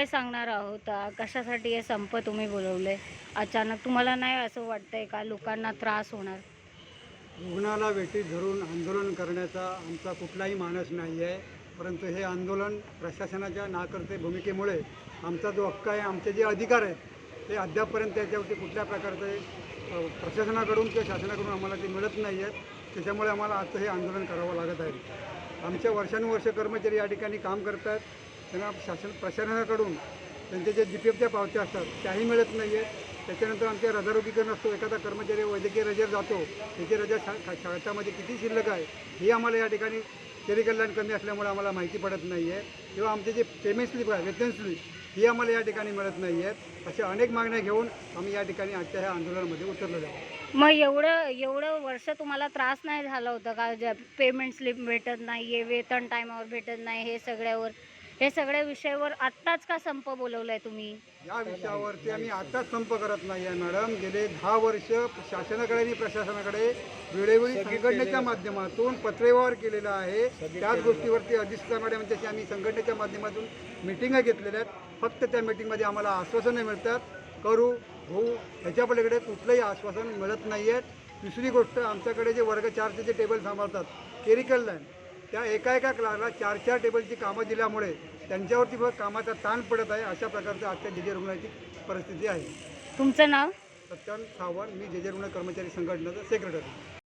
काय सांगणार आहोत? कशासाठी हे संप तुम्ही बोलवले? अचानक तुम्हाला नाही असं वाटतंय का? लोकांना त्रास होणार. रुग्णाला वेटीत धरून आंदोलन करण्याचा आमचा कुठलाही मानस नाही आहे परंतु हे आंदोलन प्रशासनाच्या नाकर्ते भूमिकेमुळे आमचा जो हक्क आहे आमचे जे अधिकार आहेत ते अद्यापपर्यंत त्याच्यावरती कुठल्या प्रकारचे प्रशासनाकडून किंवा शासनाकडून आम्हाला ते मिळत नाही आहेत त्याच्यामुळे आम्हाला आजचं हे आंदोलन करावं लागत आहे. आमच्या वर्षानुवर्ष कर्मचारी या ठिकाणी काम करतात. त्यांना शासन प्रशासनाकडून त्यांच्या जे जी पी एफच्या पावत्या असतात त्याही मिळत नाही आहेत त्याच्यानंतर आमच्या रजारोगीकरण असतो एखादा कर्मचारी वैद्यकीय रजेवर जातो त्याची रजा शा शाळेमध्ये शाळेच्यामध्ये किती शिल्लक आहे ही आम्हाला या ठिकाणी शहरी कल्याण कमी असल्यामुळे आम्हाला माहिती पडत नाही आहे किंवा आमचे जे पेमेंट स्लिप आहे वेतन स्लिप ही आम्हाला या ठिकाणी मिळत नाही आहेत अशा अनेक मागण्या घेऊन आम्ही या ठिकाणी आजच्या ह्या आंदोलनामध्ये उतरलो जाऊ मग एवढं एवढं वर्ष तुम्हाला त्रास नाही झाला होता का? ज्या पेमेंट स्लिप भेटत नाही आहे वेतन टायमावर भेटत नाही हे सगळ्यावर हे सगळ्या विषयावर आत्ताच का संप बोलवलाय तुम्ही? या विषयावरती आम्ही आताच संप करत नाही आहे मॅडम. गेले दहा वर्ष शासनाकडे आणि प्रशासनाकडे वेळोवेळी संघटनेच्या माध्यमातून पत्रव्यवहार केलेला आहे. त्याच गोष्टीवरती अधिष्ठा मॅडमच्याशी आम्ही संघटनेच्या माध्यमातून मिटिंगा घेतलेल्या आहेत. फक्त त्या मिटिंगमध्ये आम्हाला आश्वासनं मिळतात. करू होऊ ह्याच्या पलीकडे कुठलंही आश्वासन मिळत नाही आहेत दुसरी गोष्ट आमच्याकडे जे वर्ग चारचे जे टेबल सांभाळतात केरिकल लाईन त्या एका एका क्लासला चार चार टेबलची कामं दिल्यामुळे त्यांच्यावरती बघ कामाचा ताण पडत आहे अशा प्रकारचं आजच्या जे जे रुग्णाची परिस्थिती आहे. तुमचं नाव? सत्यान सावंत मी जे जे रुग्ण कर्मचारी संघटनेचा सेक्रेटरी